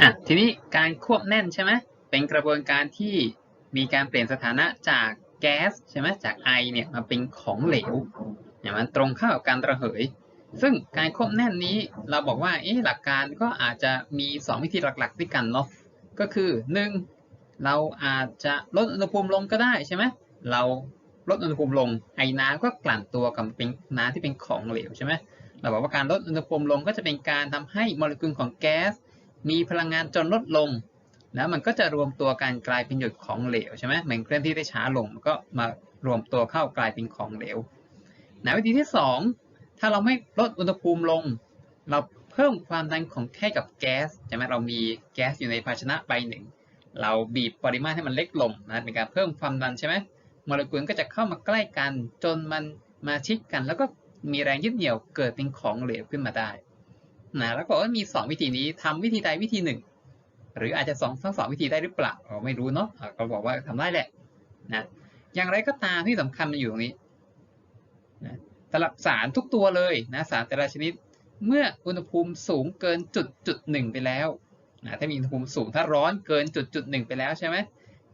อะทีนี้การควบแน่นใช่ไหมเป็นกระบวนการที่มีการเปลี่ยนสถานะจากแก๊สใช่ไหมจากไอเนี่ยมาเป็นของเหลวเนี่ยมันตรงข้ามกับการระเหย ซึ่งการควบแน่นนี้เราบอกว่าเอ๊ะหลักการก็อาจจะมี 2 วิธีหลักๆด้วยกันเนาะก็คือ 1. เราอาจจะลดอุณหภูมิลงก็ได้ใช่ไหมเราลดอุณหภูมิลงไอน้ำก็กลั่นตัวกับเป็นน้ำที่เป็นของเหลวใช่ไหมเราบอกว่าการลดอุณหภูมิลงก็จะเป็นการทำให้โมเลกุลของแก๊ส มีพลังงานจนลดลง แล้วมันก็จะรวมตัวกันกลายเป็นหยดของเหลวใช่ไหมมันเคลื่อนที่ได้ช้าลงมันก็มารวมตัวเข้ากลายเป็นของเหลวนะวิธีที่ 2 ถ้าเราไม่ลดอุณหภูมิลง เราเพิ่มความดันของแค่กับแก๊สใช่ไหมเรามีแก๊สอยู่ในภาชนะใบหนึ่ง เราบีบปริมาตรให้มันเล็กลงนะเป็นการเพิ่มความดันใช่ไหมโมเลกุลก็จะเข้ามาใกล้กันจนมันมาชิดกัน แล้วก็มีแรงยึดเหนี่ยวเกิดเป็นของเหลวขึ้นมาได้ นะแล้วก็มี 2 วิธีนี้ทำวิธีใดวิธีหนึ่ง หรืออาจจะสองทั้งสองวิธีได้หรือเปล่าเราไม่รู้เนาะก็บอกว่าทำได้แหละนะอย่างไรก็ตามที่สำคัญมันอยู่ตรงนี้นะสำหรับสารทุกตัวเลยนะสารแต่ละชนิด เมื่ออุณหภูมิสูงเกินจุดจุดหนึ่งไปแล้วนะถ้ามีอุณหภูมิสูงถ้าร้อนเกินจุดจุดหนึ่งไปแล้วใช่ไหม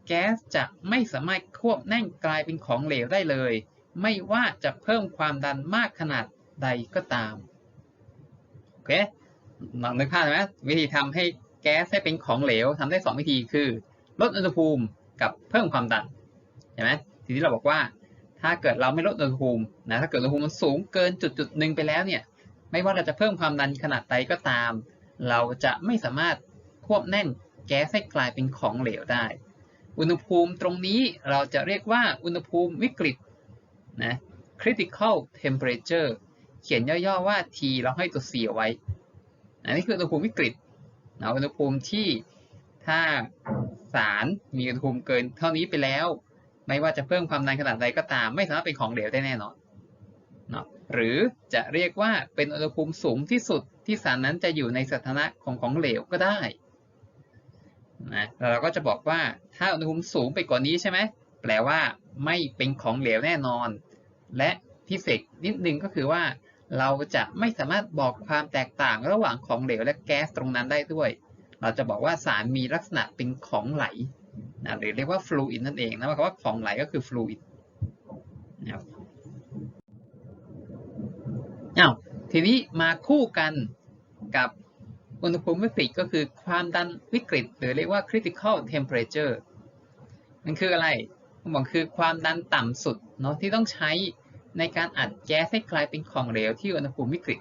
แก๊สจะไม่สามารถควบแน่นกลายเป็นของเหลวได้เลย ไม่ว่าจะเพิ่มความดันมากขนาดใดก็ตาม เคลองนึกภาพไหมวิธีทำให้แก๊สให้เป็นของเหลวทำได้ 2 วิธีคือ ลดอุณหภูมิกับเพิ่มความดันเห็นไหมทีนี้เราบอกว่า ถ้าเกิดเราไม่ลดอุณหภูมินะถ้าเกิดอุณหภูมิมันสูงเกินจุดจุดหนึ่งไปแล้วเนี่ยไม่ว่าเราจะเพิ่มความดันขนาดใดก็ตาม เราจะไม่สามารถควบแน่นแก๊สให้กลายเป็นของเหลวได้ อุณหภูมิตรงนี้เราจะเรียกว่าอุณหภูมิวิกฤตนะ critical temperature เขียนย่อๆว่า T เราให้ตัว C เอาไว้ อันนี้คืออุณหภูมิวิกฤตนะอุณหภูมิที่ถ้าสารมีอุณหภูมิเกินเท่านี้ไปแล้ว ไม่ว่าจะเพิ่มความดันขนาดใดก็ตาม ไม่สามารถเป็นของเหลวได้แน่นอนเนาะหรือจะเรียกว่าเป็นอุณหภูมิสูงที่สุดที่สารนั้นจะอยู่ในสถานะของของเหลวก็ได้นะเราก็จะบอกว่าถ้าอุณหภูมิสูงไปกว่านี้ใช่ไหมแปลว่าไม่เป็นของเหลวแน่นอน และพิเศษนิดนึงก็คือว่า เราจะไม่สามารถบอกความแตกต่างระหว่างของเหลวและแก๊สตรงนั้นได้ด้วย เราจะบอกว่าสารมีลักษณะเป็นของไหลนะหรือเรียกว่าฟลูอิดนั่นเองนะคำว่าของไหลก็คือฟลูอิดนะครับอ้าวทีนี้มาคู่กันกับอุณหภูมิวิกฤตก็คือความดันวิกฤต หรือเรียกว่า critical temperature มันคืออะไรผมบอกคือความดันต่ำสุดเนาะที่ต้องใช้ ในการอัดแก๊สให้กลายเป็นของเหลวที่อุณหภูมิวิกฤต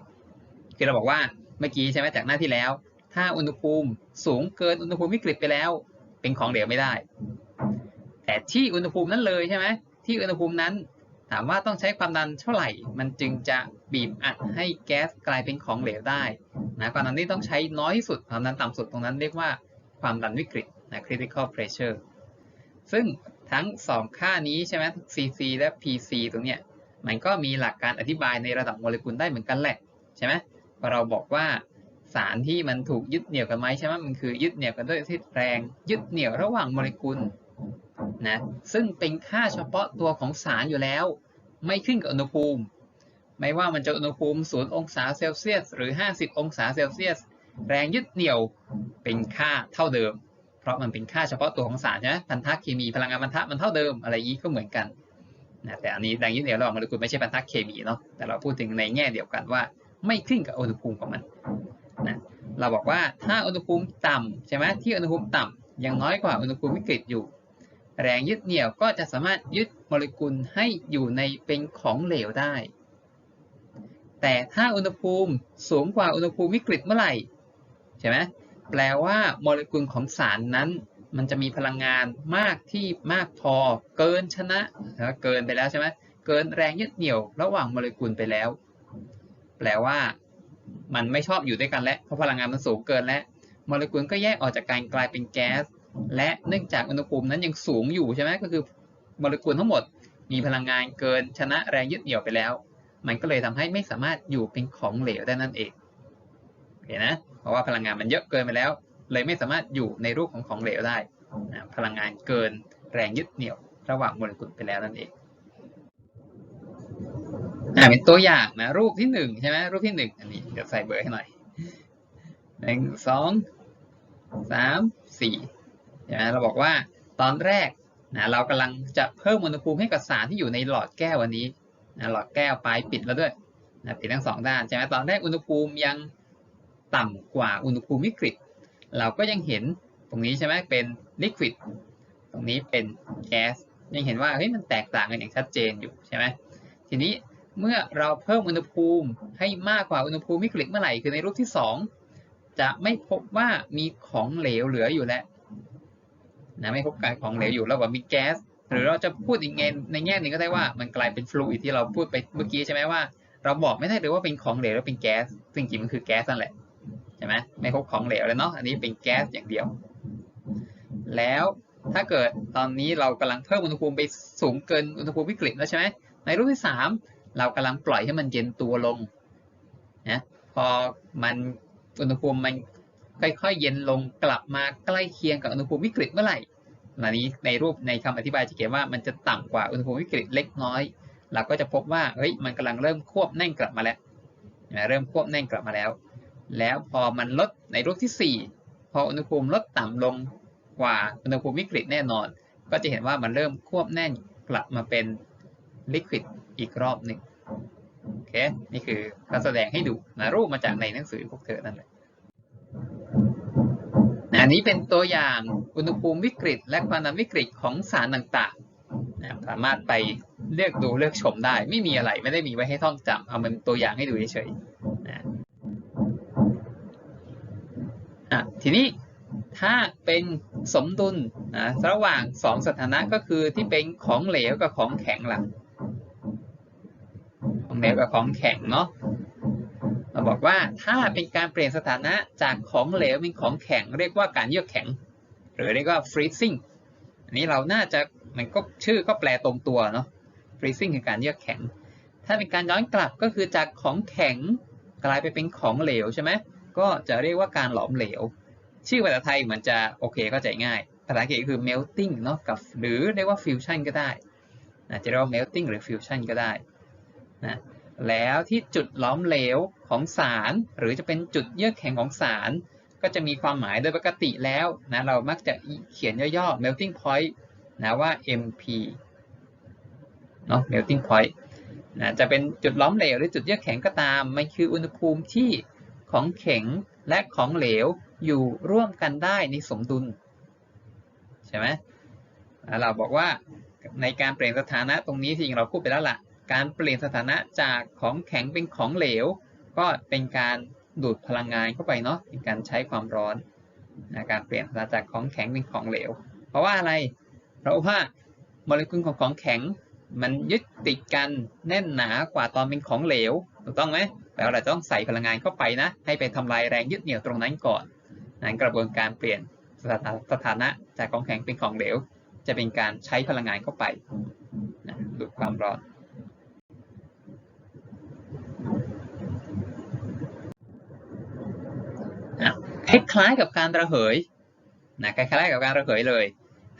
คือเราบอกว่าเมื่อกี้ใช่ไหมจากหน้าที่แล้ว ถ้าอุณหภูมิสูงเกินอุณหภูมิวิกฤตไปแล้ว เป็นของเหลวไม่ได้ แต่ที่อุณหภูมินั้นเลยใช่ไหมที่อุณหภูมินั้นถามว่าต้องใช้ความดันเท่าไหร่ มันจึงจะบีบอัดให้แก๊สกลายเป็นของเหลวได้นะความดันที่ต้องใช้น้อยที่สุดความดันต่ำสุดตรงนั้นเรียกว่าความดันวิกฤตนะ critical pressure ซึ่งทั้ง 2 ค่านี้ใช่ไหม cc และ pc ตรงเนี้ย มันก็มีหลักการอธิบายในระดับโมเลกุลได้เหมือนกันแหละใช่ไหมพอเราบอกว่าสารที่มันถูกยึดเหนี่ยวกันไหมใช่ไหมมันคือยึดเหนี่ยวกันด้วยทิศแรง ยึดเหนี่ยวระหว่างโมเลกุลนะซึ่งเป็นค่าเฉพาะตัวของสารอยู่แล้ว ไม่ขึ้นกับอุณหภูมิ ไม่ว่ามันจะอุณหภูมิ0องศาเซลเซียส หรือ 50 องศาเซลเซียส แรงยึดเหนี่ยวเป็นค่าเท่าเดิม เพราะมันเป็นค่าเฉพาะตัวของสารใช่ไหมพันธะเคมีพลังงานพันธะมันเท่าเดิมอะไรยี้ก็เหมือนกัน นะแต่อันนี้แรงยึดเหนี่ยวระหว่างโมเลกุลไม่ใช่พันธะเคมีเนาะแต่เราพูดถึงในแง่เดียวกันว่า ไม่ขึ้นกับอุณหภูมิของมันนะเราบอกว่าถ้าอุณหภูมิต่ำใช่ไหมที่อุณหภูมิต่ำยังน้อยกว่าอุณหภูมิวิกฤตอยู่ แรงยึดเหนี่ยวก็จะสามารถยึดโมเลกุลให้อยู่ในเป็นของเหลวได้ แต่ถ้าอุณหภูมิสูงกว่าอุณหภูมิวิกฤตเมื่อไหร่ใช่ไหมแปลว่าโมเลกุลของสารนั้น มันจะมีพลังงานมากที่มากพอเกินชนะเกินไปแล้วใช่ไหมเกินแรงยึดเหนี่ยวระหว่างโมเลกุลไปแล้ว แปลว่ามันไม่ชอบอยู่ด้วยกันแล้วเพราะพลังงานมันสูงเกินแล้วโมเลกุลก็แยกออกจากการกลายเป็นแก๊สและเนื่องจากอุณหภูมินั้นยังสูงอยู่ใช่ไหมก็คือโมเลกุลทั้งหมด มีพลังงานเกินชนะแรงยึดเหนี่ยวไปแล้ว มันก็เลยทำให้ไม่สามารถอยู่เป็นของเหลวได้นั่นเองเห็นนะเพราะว่าพลังงานมันเยอะเกินไปแล้ว เลยไม่สามารถอยู่ในรูปของของเหลวได้ พลังงานเกินแรงยึดเหนี่ยวระหว่างโมเลกุลไปแล้วนั่นเองอ่าเป็นตัวอย่างนะรูปที่หนึ่งใช่ไหมรูปที่หนึ่งอันนี้เดี๋ยวใส่เบอร์ให้หน่อยหนึ่งสองสามสี่ใช่ไหมเราบอกว่าตอนแรกนะเรากำลังจะเพิ่มอุณหภูมิให้กับสารที่อยู่ในหลอดแก้วอันนี้นะหลอดแก้วปลายปิดแล้วด้วยนะปิดทั้งสองด้านใช่ไหมตอนแรกอุณหภูมิยังต่ำกว่าอุณหภูมิวิกฤต เราก็ยังเห็นตรงนี้ใช่ไหมเป็นลิควิดตรงนี้เป็นแก๊สยังเห็นว่าเฮ้ยมันแตกต่างกันอย่างชัดเจนอยู่ใช่ไหมทีนี้เมื่อเราเพิ่มอุณหภูมิให้มากกว่าอุณหภูมิวิกฤตเมื่อไหร่คือในรูปที่สองจะไม่พบว่ามีของเหลวเหลืออยู่แล้วนะไม่พบการของเหลวอยู่แล้วว่ามีแก๊สหรือเราจะพูดอีกแง่ในแง่หนึ่งก็ได้ว่ามันกลายเป็นฟลูอิดที่เราพูดไปเมื่อกี้ใช่ไหมว่า เราบอกไม่ได้เลยว่าเป็นของเหลวหรือเป็นแก๊สซึ่งจริงมันคือแก๊สนั่นแหละ ใช่ไหมไม่พบของเหลวเลยเนาะอันนี้เป็นแก๊สอย่างเดียว แล้วถ้าเกิดตอนนี้เรากำลังเพิ่มอุณหภูมิไปสูงเกินอุณหภูมิวิกฤตแล้วใช่ไหมในรูปที่สามเรากำลังปล่อยให้มันเย็นตัวลงนะพอมันอุณหภูมิมันค่อยๆเย็นลงกลับมาใกล้เคียงกับอุณหภูมิวิกฤตเมื่อไหร่อันนี้ในรูปในคำอธิบายจะเขียนว่ามันจะต่ำกว่าอุณหภูมิวิกฤตเล็กน้อย เราก็จะพบว่าเฮ้ยมันกำลังเริ่มควบแน่นกลับมาแล้วเริ่มควบแน่นกลับมาแล้ว แล้วพอมันลดในรูปที่สี่พออุณหภูมิลดต่ำลงกว่าอุณหภูมิวิกฤตแน่นอน ก็จะเห็นว่ามันเริ่มควบแน่นกลับมาเป็นลิควิดอีกรอบหนึ่งโอเค นี่คือการแสดงให้ดูนะรูปมาจากในหนังสือพวกเธอนั่นแหละนะอันนี้เป็นตัวอย่างอุณหภูมิวิกฤต และความดันวิกฤตของสารต่างๆนะสามารถไปเลือกดูเลือกชมได้ ไม่มีอะไรไม่ได้มีไว้ให้ท่องจำเอาเป็นตัวอย่างให้ดูเฉยๆนะ อะทีนี้ถ้าเป็นสมดุลนะระหว่างสองสถานะก็คือที่เป็นของเหลวกับของแข็งหล่ะของเหลวกับของแข็งเนาะเราบอกว่าถ้าเป็นการเปลี่ยนสถานะจากของเหลวเป็นของแข็ง เรียกว่าการเยือกแข็ง หรือเรียกว่า freezing อันนี้เราน่าจะมันก็ชื่อก็แปลตรงตัวเนาะ freezing คือการเยือกแข็ง ถ้าเป็นการย้อนกลับก็คือจากของแข็งกลายไปเป็นของเหลวใช่ไหม ก็จะเรียกว่าการหลอมเหลว ชื่อภาษาไทยเหมือนจะโอเคเข้าใจง่าย ภาษาอังกฤษคือ melting เนาะกับหรือเรียกว่า fusion ก็ได้นะจะเรียกว่า melting หรือ fusion ก็ได้นะแล้วที่จุดหลอมเหลวของสาร หรือจะเป็นจุดเยือกแข็งของสาร ก็จะมีความหมายโดยปกติแล้วนะเรามักจะเขียนย่อๆ melting point นะว่า MP เนาะ melting point นะจะเป็นจุดหล้อมเหลวหรือจุดเยือกแข็งก็ตาม มันคืออุณหภูมิที่ ของแข็งและของเหลวอยู่ร่วมกันได้ในสมดุลใช่ไหมเราบอกว่าในการเปลี่ยนสถานะตรงนี้ที่เราพูดไปแล้วล่ะ การเปลี่ยนสถานะจากของแข็งเป็นของเหลว ก็เป็นการดูดพลังงานเข้าไปเนาะเป็นการใช้ความร้อนนะการเปลี่ยนสถานะจากของแข็งเป็นของเหลว เพราะว่าอะไร เพราะว่าโมเลกุลของของแข็งมันยึดติดกันแน่นหนากว่าตอนเป็นของเหลวถูกต้องไหม แปลว่าเราต้องใส่พลังงานเข้าไปนะ ให้ไปทำลายแรงยึดเหนี่ยวตรงนั้นก่อนนั้นกระบวนการเปลี่ยนสถานะจากของแข็งเป็นของเหลว จะเป็นการใช้พลังงานเข้าไปนะดูดความร้อนคล้ายๆกับการระเหยนะคล้ายๆกับการระเหยเลย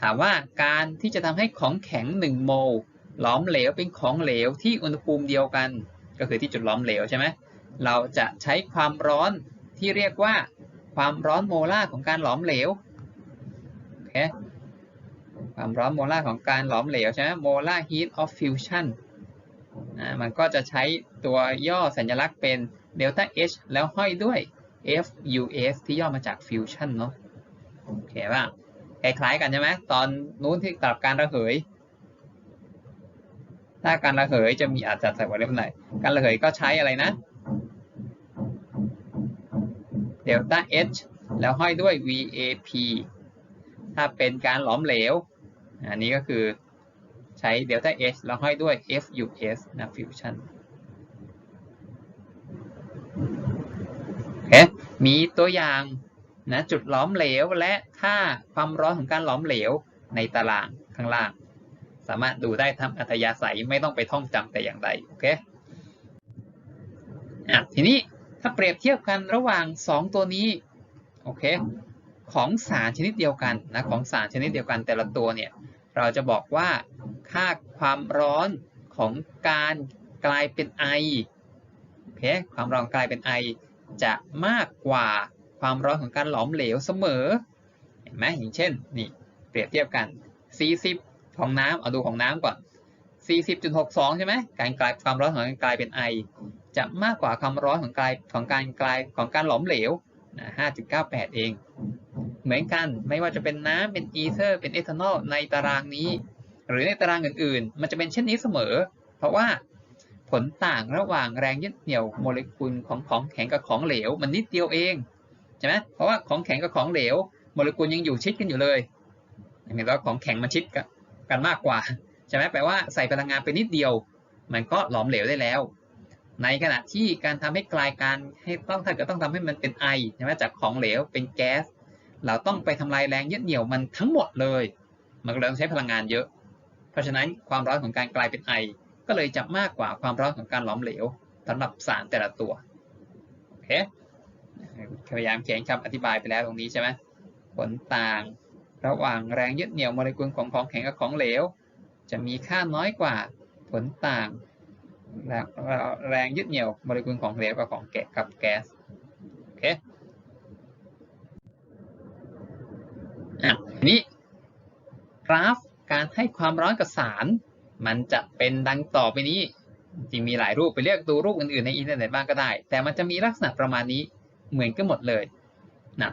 ถามว่าการที่จะทำให้ของแข็ง 1 โมลหลอมเหลวเป็นของเหลวที่อุณหภูมิเดียวกัน ก็คือที่จุดหลอมเหลวใช่ไหม เราจะใช้ความร้อนที่เรียกว่าความร้อนโมลาร์ของการหลอมเหลวโอเคความร้อนโมลาร์ของการหลอมเหลวใช่ไหม molar heat of fusion อ่ามันก็จะใช้ตัวย่อสัญลักษณ์เป็น delta H แล้วห้อยด้วย FUS ที่ย่อมาจาก fusion เนาะโอเคป่ะคล้ายๆกันใช่ไหมตอนนู้นที่กลับการระเหย ถ้าการระเหยจะมีอาจจะใส่ไว้เล่มไหนการระเหยก็ใช้อะไรนะ delta H แล้วห้อยด้วย VAP ถ้าเป็นการหลอมเหลว อันนี้ก็คือใช้ delta H แล้วห้อยด้วย FUS นะ fusion โอเคมีตัวอย่างนะจุดหลอมเหลวและค่าความร้อนของการหลอมเหลวในตารางข้างล่าง สามารถดูได้ทำอัธยาศัยไม่ต้องไปท่องจำแต่อย่างใด โอเคอะทีนี้ ถ้าเปรียบเทียบกันระหว่าง 2 ตัวนี้โอเคของสารชนิดเดียวกันนะของสารชนิดเดียวกันแต่ละตัวเนี่ยเราจะบอกว่าค่าความร้อนของการกลายเป็นไอโอเคความร้อนกลายเป็นไอ จะมากกว่าความร้อนของการหลอมเหลวเสมอเห็นไหมอย่างเช่นนี่เปรียบเทียบกัน 40 ของน้ำเอาดูของน้ำก่อน 40.62 ใช่ไหมการกลายความร้อนของการกลายเป็นไอ จะมากกว่าความร้อนของกายของการกลายของการหลอมเหลวนะ5.98 เอง เหมือนกันไม่ว่าจะเป็นน้ำเป็นอีเทอร์เป็นเอทานอลในตารางนี้ หรือในตารางอื่นๆ มันจะเป็นเช่นนี้เสมอ เพราะว่าผลต่างระหว่างแรงยึดเหนี่ยวโมเลกุลของของแข็งกับของเหลว มันนิดเดียวเองใช่ไหมเพราะว่าของแข็งกับของเหลวโมเลกุลยังอยู่ชิดกันอยู่เลยเห็นว่าของแข็งมันชิดกันมากกว่าใช่ไหมแปลว่าใส่พลังงานไปนิดเดียว มันก็หลอมเหลวได้แล้ว ในขณะที่การทำให้กลายการให้ต้องถ้าเกิดต้องทำให้มันเป็นไอใช่ไหมจากของเหลวเป็นแก๊สเราต้องไปทำลายแรงยึดเหนี่ยวมันทั้งหมดเลย มันก็เลยต้องใช้พลังงานเยอะ เพราะฉะนั้นความร้อนของการกลายเป็นไอ ก็เลยจะมากกว่าความร้อนของการหลอมเหลวสำหรับสารแต่ละตัวโอเคพยายามเขียนคำอธิบายไปแล้วตรงนี้ใช่ไหมผลต่างระหว่างแรงยึดเหนี่ยวโมเลกุลของของแข็งกับของเหลว จะมีค่าน้อยกว่าผลต่าง แรงยึดเหนี่ยวโมเลกุลของเหลวกับของแกะกับแก๊สโอเคอะทีนี้กราฟการให้ความร้อนกับสาร มันจะเป็นดังต่อไปนี้ จริงมีหลายรูปไปเรียกดูรูปอื่นๆในอินเทอร์เน็ตบ้างก็ได้ แต่มันจะมีลักษณะประมาณนี้เหมือนกันหมดเลยนะ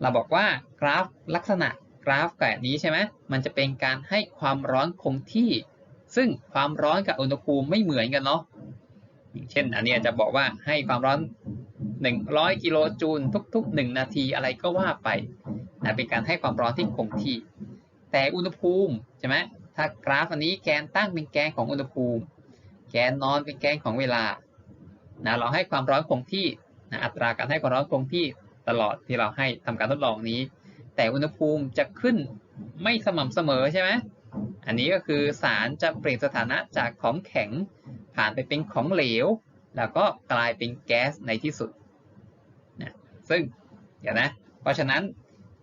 เราบอกว่ากราฟลักษณะกราฟแบบนี้ใช่ไหมมันจะเป็นการให้ความร้อนคงที่ ซึ่งความร้อนกับอุณหภูมิไม่เหมือนกันเนาะเช่นอันนี้จะบอกว่าให้ความร้อน 100 กิโลจูลทุก ๆ 1 นาทีอะไรก็ว่าไปนะเป็นการให้ความร้อนที่คงที่ แต่อุณหภูมิใช่ไหมถ้ากราฟอันนี้แกนตั้งเป็นแกนของอุณหภูมิ แกนนอนเป็นแกนของเวลานะเราให้ความร้อนคงที่นะอัตราการให้ความร้อนคงที่ตลอดที่เราให้ทำการทดลองนี้ แต่อุณหภูมิจะขึ้นไม่สม่ำเสมอใช่ไหม อันนี้ก็คือสารจะเปลี่ยนสถานะจากของแข็งผ่านไปเป็นของเหลว แล้วก็กลายเป็นแก๊สในที่สุดนะซึ่งเดี๋ยวนะ เพราะฉะนั้น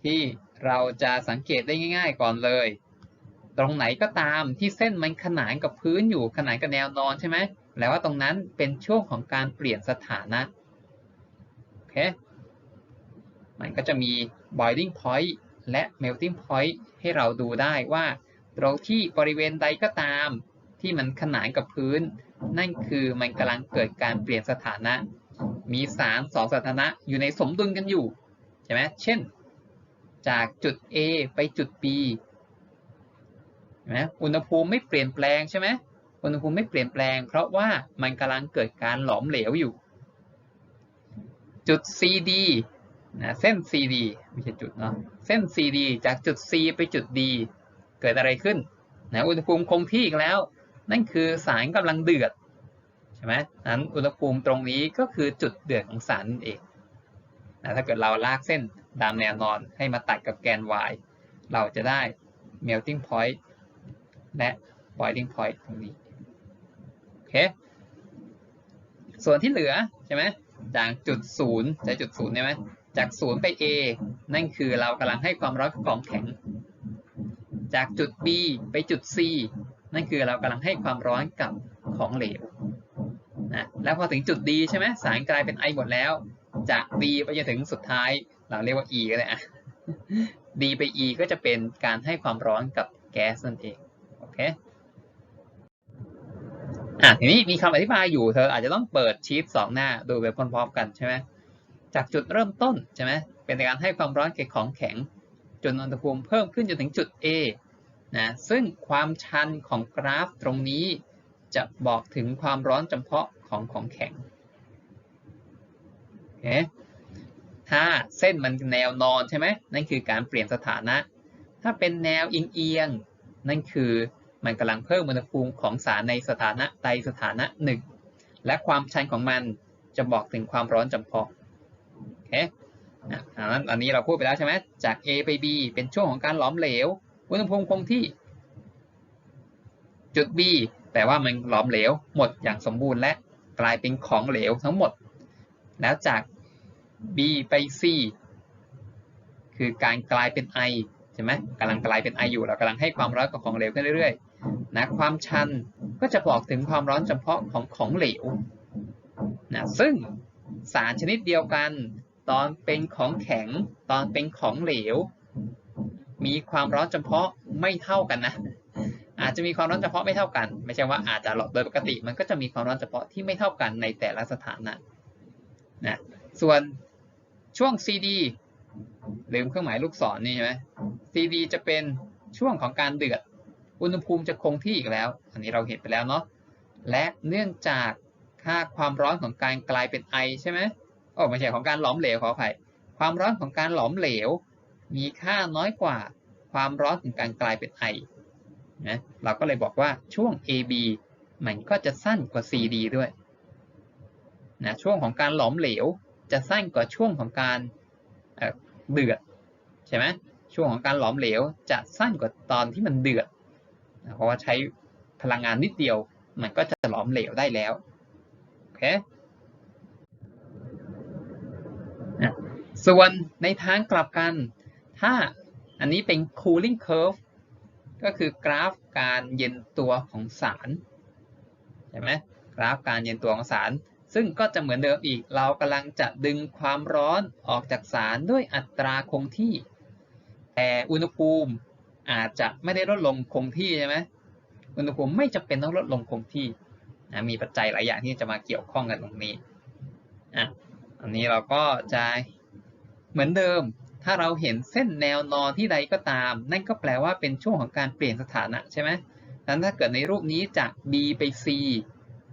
ที่เราจะสังเกตได้ง่าย ๆ ก่อนเลย ตรงไหนก็ตามที่เส้นมันขนานกับพื้นอยู่ขนานกับแนวนอนใช่ไหมแปลว่าตรงนั้นเป็นช่วงของการเปลี่ยนสถานะโอเคมันก็จะมี boiling point และ melting point ให้เราดูได้ว่า ตรงที่บริเวณใดก็ตาม ที่มันขนานกับพื้น นั่นคือมันกำลังเกิดการเปลี่ยนสถานะ มีสารสองสถานะอยู่ในสมดุลกันอยู่ใช่ไหมเช่น จากจุด A ไปจุด B นะอุณหภูมิไม่เปลี่ยนแปลงใช่ไหมอุณหภูมิไม่เปลี่ยนแปลง เพราะว่ามันกำลังเกิดการหลอมเหลวอยู่ จุด CD นะเส้น CD ไม่ใช่จุดเนาะเส้น CD จากจุด C ไปจุด D เกิดอะไรขึ้นนะอุณหภูมิคงที่อีกแล้ว นั่นคือสารกำลังเดือดใช่ไหมนั้นอุณหภูมิตรงนี้ก็คือจุดเดือดของสารนั่นเองนะถ้าเกิดเราลากเส้นตามแนวนอนให้มาตัดกับแกน y เราจะได้ melting point และ boiling point ตรงนี้โอเคส่วนที่เหลือใช่ไหมจากจุดศูนย์จากจุดศูนย์ใช่ไหมจากศูนย์ไป A นั่นคือเรากำลังให้ความร้อนของแข็ง จากจุด B ไปจุด C นั่นคือเรากำลังให้ความร้อนกับของเหลวนะแล้วพอถึงจุด D ใช่ไหมสารกลายเป็นไอหมดแล้ว จาก D ไปจนถึงสุดท้าย เราเรียกว่า E ก็ได้อะ D ไป E ก็จะเป็นการให้ความร้อนกับแก๊สนั่นเองโอเคอะทีนี้มีคำอธิบายอยู่เธออาจจะต้องเปิดชีตสองหน้าดูไปพร้อมๆกันใช่ไหมจากจุดเริ่มต้นใช่ไหมเป็นการให้ความร้อนแก่ของแข็ง จนอุณหภูมิเพิ่มขึ้นจนถึงจุด A นะซึ่งความชันของกราฟตรงนี้จะบอกถึงความร้อนจำเพาะของของแข็งโอเคถ้าเส้นมันแนวนอนใช่ไหมนั่นคือการเปลี่ยนสถานะ ถ้าเป็นแนวเอียงๆนั่นคือมันกำลังเพิ่มอุณหภูมิของสารในสถานะใดสถานะหนึ่งและความชันของมันจะบอกถึงความร้อนจำเพาะโอเค นะอันนี้เราพูดไปแล้วใช่ไหมจาก A ไป B เป็นช่วงของการหลอมเหลว อุณหภูมิคงที่จุด B แปลว่ามันหลอมเหลวหมดอย่างสมบูรณ์และกลายเป็นของเหลวทั้งหมด แล้วจาก B ไป C คือการกลายเป็นไอใช่ไหมกำลังกลายเป็นไออยู่ เรากำลังให้ความร้อนกับของเหลวขึ้นเรื่อยๆนะความชันก็จะบอกถึงความร้อนเฉพาะของของเหลวนะซึ่งสารชนิดเดียวกัน ตอนเป็นของแข็ง ตอนเป็นของเหลว มีความร้อนเฉพาะไม่เท่ากันนะ อาจจะมีความร้อนเฉพาะไม่เท่ากัน ไม่ใช่ว่าอาจจะหรอกโดยปกติ มันก็จะมีความร้อนเฉพาะที่ไม่เท่ากันในแต่ละสถานะนะส่วนช่วง CD ลืมเครื่องหมายลูกศรนี่ใช่ไหม CD จะเป็นช่วงของการเดือด อุณหภูมิจะคงที่อีกแล้ว อันนี้เราเห็นไปแล้วเนาะ และเนื่องจากค่าความร้อนของการกลายเป็นไอใช่ไหม โอ้ไม่ใช่ของการหลอมเหลวขออภัยความร้อนของการหลอมเหลว มีค่าน้อยกว่าความร้อนของการกลายเป็นไอนะเราก็เลยบอกว่าช่วง AB มันก็จะสั้นกว่า CD ด้วยนะช่วงของการหลอมเหลวจะสั้นกว่าช่วงของการเเดือดใช่ไหมช่วงของการหลอมเหลวจะสั้นกว่าตอนที่มันเดือดนะเพราะว่าใช้พลังงานนิดเดียว มันก็จะหลอมเหลวได้แล้วโอเคอะ ส่วนในทางกลับกัน ถ้าอันนี้เป็น cooling curve ก็คือกราฟการเย็นตัวของสารใช่ไหมกราฟการเย็นตัวของสาร ซึ่งก็จะเหมือนเดิมอีก เรากำลังจะดึงความร้อนออกจากสารด้วยอัตราคงที่ แต่อุณหภูมิอาจจะไม่ได้ลดลงคงที่ใช่ไหมอุณหภูมิไม่จำเป็นต้องลดลงคงที่นะมีปัจจัยหลายอย่างที่จะมาเกี่ยวข้องกันตรงนี้อะอันนี้เราก็จะ เหมือนเดิม ถ้าเราเห็นเส้นแนวนอนที่ใดก็ตาม นั่นก็แปลว่าเป็นช่วงของการเปลี่ยนสถานะใช่ไหมดังนั้นถ้าเกิดในรูปนี้จาก B ไป C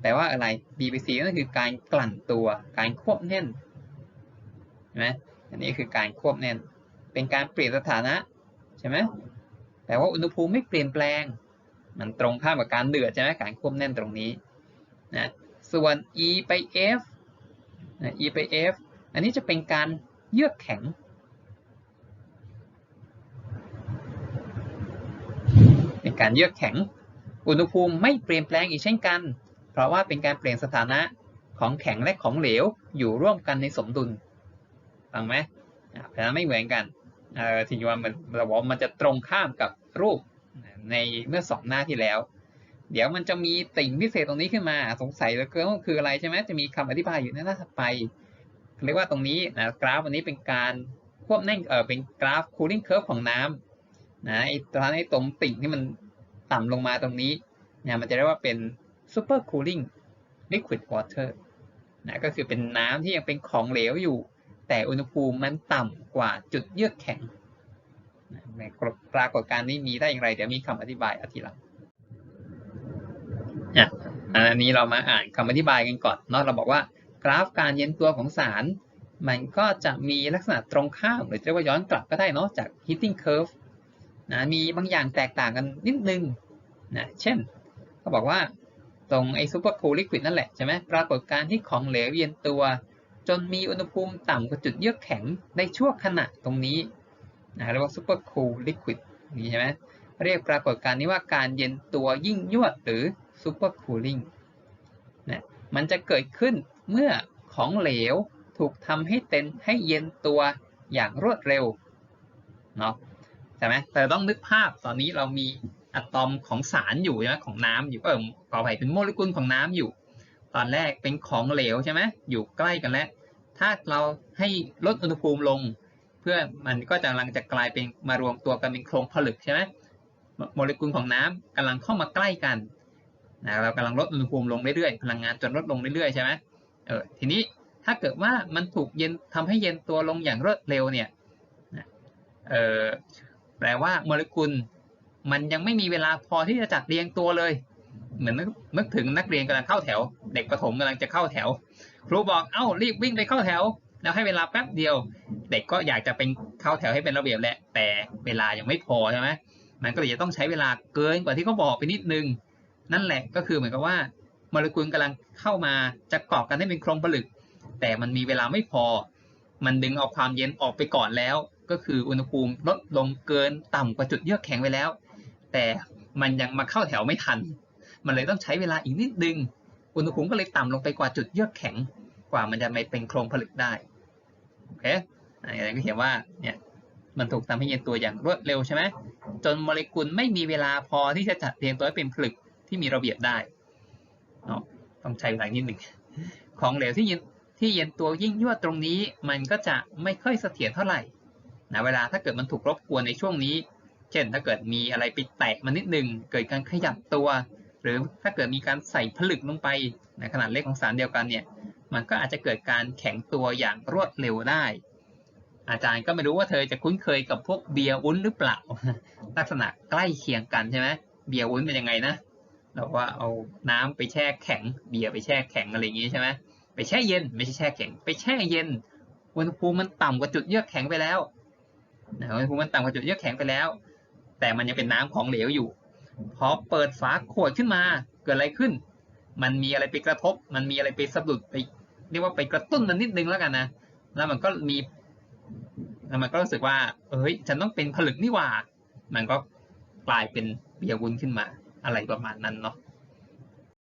แปลว่าอะไร B ไป C นั่นคือการกลั่นตัว การควบแน่นใช่ไหมอันนี้คือการควบแน่น เป็นการเปลี่ยนสถานะใช่ไหมแต่ว่าอุณหภูมิไม่เปลี่ยนแปลง มันตรงข้ามกับการเดือดใช่ไหมการควบแน่นตรงนี้นะส่วน E ไป F นะ E ไป F อันนี้จะเป็นการ เยือกแข็ง เป็นการเยือกแข็ง อุณหภูมิไม่เปลี่ยนแปลงอีกเช่นกัน เพราะว่าเป็นการเปลี่ยนสถานะของแข็งและของเหลวอยู่ร่วมกันในสมดุลฟังไหมอ่าเพราะนั้นไม่เหมือนกันเอ่อที่ว่ามันเราบอกว่ามันจะตรงข้ามกับรูปในเมื่อสองหน้าที่แล้ว เดี๋ยวมันจะมีติ่งพิเศษตรงนี้ขึ้นมาสงสัยเหลือเกินว่าคืออะไรใช่ไหมจะมีคำอธิบายอยู่ในหน้าถัดไป เรียกว่าตรงนี้นะกราฟอันนี้เป็นการควบแน่นเออเป็นกราฟ cooling curve ของน้ำนะไอ้ตอนไอ้ตรงติ่งที่มันต่ำลงมาตรงนี้เนี่ยมันจะเรียกว่าเป็น super cooling liquid water นะก็คือเป็นน้ำที่ยังเป็นของเหลวอยู่ แต่อุณหภูมิมันต่ำกว่าจุดเยือกแข็งนะปรากฏการณ์นี้มีได้อย่างไร เดี๋ยวมีคำอธิบายอธิหลังอันนี้เรามาอ่านคำอธิบายกันก่อนเนาะเราบอกว่า ราฟการเย็นตัวของสาร มันก็จะมีลักษณะตรงข้ามหรือเรียกว่าย้อนกลับก็ได้เนาะจาก heating curve นะมีบางอย่างแตกต่างกันนิดนึงนะเช่นเขาบอกว่าตรงไอ้ super cool liquid นั่นแหละใช่ไหมปรากฏการที่ของเหลวเย็นตัว จนมีอุณหภูมิต่ำกว่าจุดเยือกแข็งในช่วงขณะตรงนี้นะเรียกว่า super cool liquid นี่ใช่ไหมเรียกปรากฏการณ์นี้ว่าการเย็นตัวยิ่งยวดหรือ super cooling นะมันจะเกิดขึ้น เมื่อของเหลวถูกทำให้เต็นให้เย็นตัวอย่างรวดเร็วเนาะใช่ไหมแต่ต้องนึกภาพตอนนี้เรามีอะตอมของสารอยู่ใช่ไหมของน้ำอยู่เออขออภัยเป็นโมเลกุลของน้ำอยู่ ตอนแรกเป็นของเหลวใช่ไหมอยู่ใกล้กันแล้ว ถ้าเราให้ลดอุณหภูมิลง เพื่อมันก็จะกำลังจะกลายเป็นมารวมตัวกันเป็นโครงผลึกใช่ไหมโมเลกุลของน้ำกำลังเข้ามาใกล้กันนะเรากำลังลดอุณหภูมิลงเรื่อยๆพลังงานจนลดลงเรื่อยๆใช่ไหม เออทีนี้ถ้าเกิดว่ามันถูกเย็นทำให้เย็นตัวลงอย่างรวดเร็วเนี่ยเออแปลว่าโมเลกุลมันยังไม่มีเวลาพอที่จะจัดเรียงตัวเลย เหมือนนึกถึงนักเรียนกำลังเข้าแถว เด็กประถมกำลังจะเข้าแถว ครูบอกเอ้ารีบวิ่งไปเข้าแถว แล้วให้เวลาแป๊บเดียว เด็กก็อยากจะเป็นเข้าแถวให้เป็นระเบียบแหละ แต่เวลายังไม่พอใช่ไหมมันก็เลยจะต้องใช้เวลาเกินกว่าที่เขาบอกไปนิดนึง นั่นแหละก็คือเหมือนกับว่า โมเลกุลกำลังเข้ามาจะเกาะกันให้เป็นโครงผลึก แต่มันมีเวลาไม่พอ มันดึงเอาความเย็นออกไปก่อนแล้ว ก็คืออุณหภูมิลดลงเกินต่ำกว่าจุดเยือกแข็งไปแล้ว แต่มันยังมาเข้าแถวไม่ทัน มันเลยต้องใช้เวลาอีกนิดนึง อุณหภูมิก็เลยต่ำลงไปกว่าจุดเยือกแข็ง กว่ามันจะไม่เป็นโครงผลึกได้โอเคอันนี้ก็เห็นว่าเนี่ยมันถูกทำให้เย็นตัวอย่างรวดเร็วใช่ไหมจนโมเลกุลไม่มีเวลาพอที่จะจัดเรียงตัวให้เป็นผลึกที่มีระเบียบได้ เนาะต้องใช้เวลานิดหนึ่งของเหลวที่เย็นที่เย็นตัวยิ่งยวดตรงนี้มันก็จะไม่ค่อยเสถียรเท่าไหร่นะเวลาถ้าเกิดมันถูกรบกวนในช่วงนี้ เช่น ถ้าเกิดมีอะไรไปแตะมันนิดนึงเกิดการขยับตัว หรือถ้าเกิดมีการใส่ผลึกลงไปในขนาดเล็กของสารเดียวกันเนี่ยมันก็อาจจะเกิดการแข็งตัวอย่างรวดเร็วได้ อาจารย์ก็ไม่รู้ว่าเธอจะคุ้นเคยกับพวกเบียร์วุ้นหรือเปล่า ลักษณะใกล้เคียงกันใช่ไหมเบียร์วุ้นเป็นยังไงนะ เราว่าเอาน้ำไปแช่แข็ง เบียร์ไปแช่แข็งอะไรอย่างงี้ใช่ไหมไปแช่เย็นไม่ใช่แช่แข็ง ไปแช่เย็นอุณหภูมิมันต่ำกว่าจุดเยือกแข็งไปแล้วนะอุณหภูมิมันต่ำกว่าจุดเยือกแข็งไปแล้ว แต่มันยังเป็นน้ำของเหลวอยู่ พอเปิดฝาขวดขึ้นมาเกิดอะไรขึ้น มันมีอะไรไปกระทบ มันมีอะไรไปสะดุดไปเรียกว่าไปกระตุ้นมันนิดนึงแล้วกันนะ แล้วมันก็มีแล้วมันก็รู้สึกว่า เอ้ย ฉันต้องเป็นผลึกนี่หว่า มันก็กลายเป็นเบียร์วุ้นขึ้นมา อะไรประมาณนั้นเนาะ